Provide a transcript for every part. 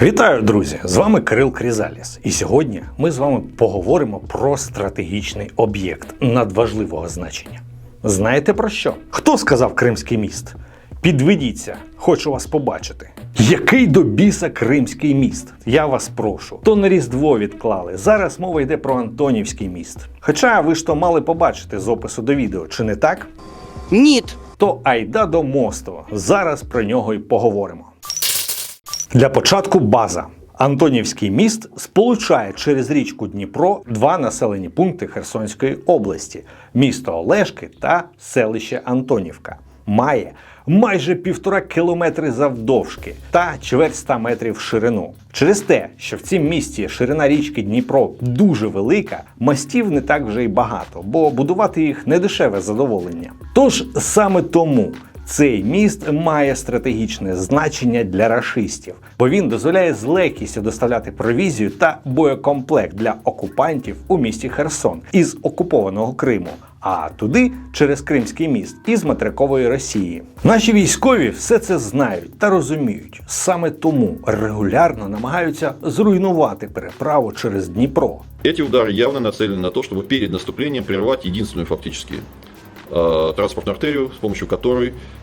Вітаю, друзі! З вами Кирил Крізаліс. І сьогодні ми з вами поговоримо про стратегічний об'єкт надважливого значення. Знаєте про що? Хто сказав Кримський міст? Підведіться, хочу вас побачити. Який до біса Кримський міст? Я вас прошу. То на Різдво відклали. Зараз мова йде про Антонівський міст. Хоча ви ж то мали побачити з опису до відео, чи не так? Ніт. То айда до мосту. Зараз про нього й поговоримо. Для початку база. Антонівський міст сполучає через річку Дніпро два населені пункти Херсонської області місто Олешки та селище Антонівка. Має майже півтора кілометри завдовжки та чверть ста метрів в ширину. Через те, що в цім місті ширина річки Дніпро дуже велика, мостів не так вже й багато, бо будувати їх не дешеве задоволення. Тож саме тому цей міст має стратегічне значення для рашистів, бо він дозволяє з легкістю доставляти провізію та боєкомплект для окупантів у місті Херсон із окупованого Криму. А туди через Кримський міст із материкової Росії. Наші військові все це знають та розуміють. Саме тому регулярно намагаються зруйнувати переправу через Дніпро. Эти удары явно нацелены на то, чтобы перед наступлением прервать единственную фактически э, транспортную артерию, с помощью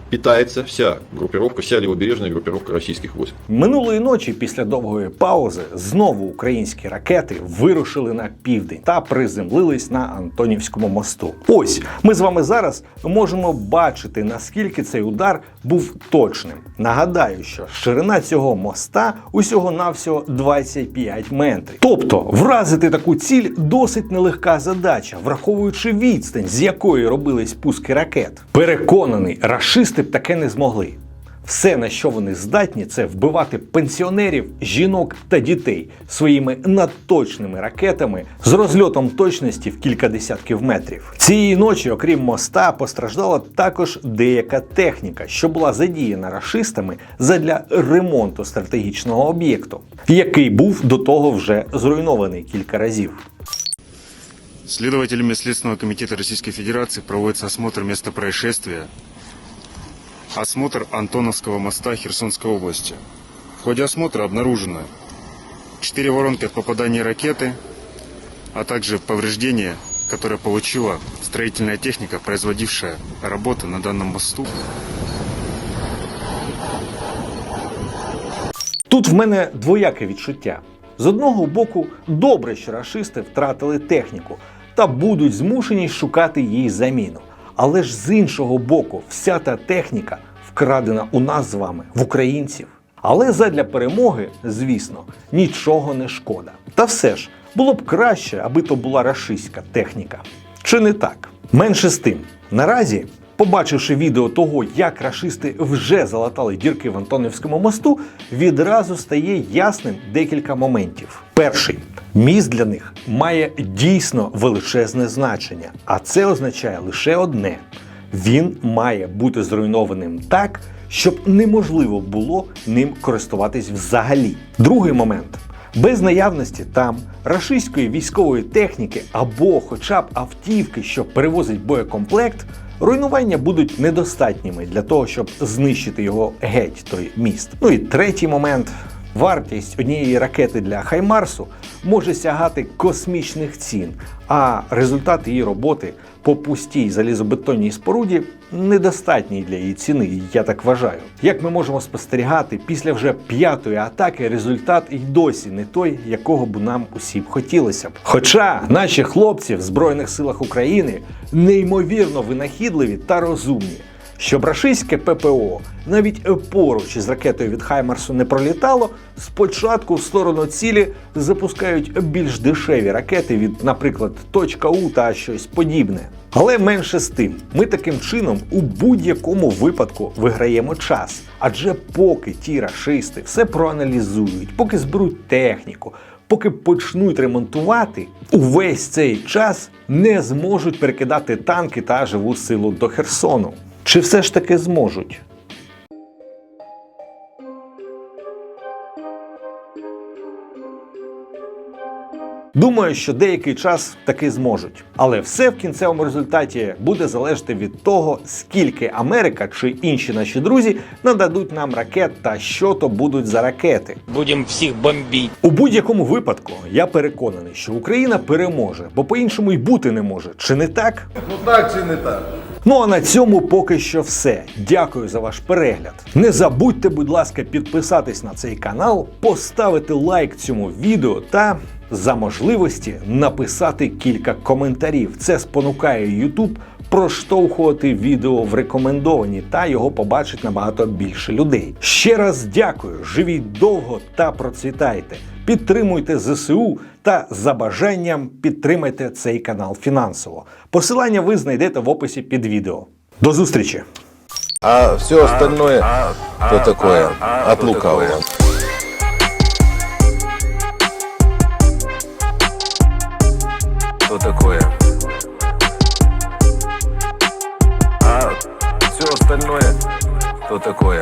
питается вся группировка, вся левобережная группировка российских войск. Минулої ночі, після довгої паузи, знову українські ракети вирушили на південь та приземлились на Антонівському мосту. Ось ми з вами зараз можемо бачити, наскільки цей удар був точним. Нагадаю, що ширина цього моста усього навсього 25 метрів. Тобто вразити таку ціль досить нелегка задача, враховуючи відстань, з якої робились пуски ракет. Переконаний, рашисти б таке не змогли. Все, на що вони здатні, це вбивати пенсіонерів, жінок та дітей своїми надточними ракетами з розльотом точності в кілька десятків метрів. Цієї ночі, окрім моста, постраждала також деяка техніка, що була задіяна рашистами задля ремонту стратегічного об'єкту, який був до того вже зруйнований кілька разів. Следователями Следственного комитета Российской Федерации проводится осмотр места происшествия, осмотр Антоновского моста Херсонской области. В ходе осмотра обнаружено 4 воронки от попадания ракеты, а также повреждения, которые получила строительная техника, производившая работы на данном мосту. Тут в мене двояке відчуття. З одного боку, добре, що рашисти втратили техніку та будуть змушені шукати їй заміну. Але ж з іншого боку, вся та техніка вкрадена у нас з вами, в українців. Але задля перемоги, звісно, нічого не шкода. Та все ж було б краще, аби то була рашистська техніка. Чи не так? Менше з тим, наразі Побачивши відео того, як рашисти вже залатали дірки в Антонівському мосту, відразу стає ясним декілька моментів. Перший міст для них має дійсно величезне значення, а це означає лише одне: він має бути зруйнованим так, щоб неможливо було ним користуватись взагалі. Другий момент. Без наявності там рашистської військової техніки або хоча б автівки, що перевозить боєкомплект, руйнування будуть недостатніми для того, щоб знищити його геть, той міст. Ну і третій момент. Вартість однієї ракети для Хаймарсу може сягати космічних цін, а результат її роботи по пустій залізобетонній споруді недостатній для її ціни, я так вважаю. Як ми можемо спостерігати, після вже п'ятої атаки результат і досі не той, якого б нам усім хотілося б. Хоча наші хлопці в Збройних силах України неймовірно винахідливі та розумні. Щоб рашистське ППО навіть поруч із ракетою від Хаймарсу не пролітало, спочатку в сторону цілі запускають більш дешеві ракети від, наприклад, точка У та щось подібне. Але менше з тим, ми таким чином у будь-якому випадку виграємо час. Адже поки ті рашисти все проаналізують, поки зберуть техніку, поки почнуть ремонтувати, увесь цей час не зможуть перекидати танки та живу силу до Херсону. Чи все ж таки зможуть? Думаю, що деякий час таки зможуть. Але все в кінцевому результаті буде залежати від того, скільки Америка чи інші наші друзі нададуть нам ракет та що то будуть за ракети. Будем всех бомбить. У будь-якому випадку я переконаний, що Україна переможе, бо по-іншому й бути не може. Чи не так? Ну так чи не так? Ну а на цьому поки що все. Дякую за ваш перегляд. Не забудьте, будь ласка, підписатись на цей канал, поставити лайк цьому відео та за можливості написати кілька коментарів. Це спонукає YouTube проштовхувати відео в рекомендовані та його побачить набагато більше людей. Ще раз дякую, живіть довго та процвітайте. Підтримуйте ЗСУ та за бажанням підтримайте цей канал фінансово. Посилання ви знайдете в описі під відео. До зустрічі! А все остальное, то такое, от лукавого. Что такое? А все остальное, то такое,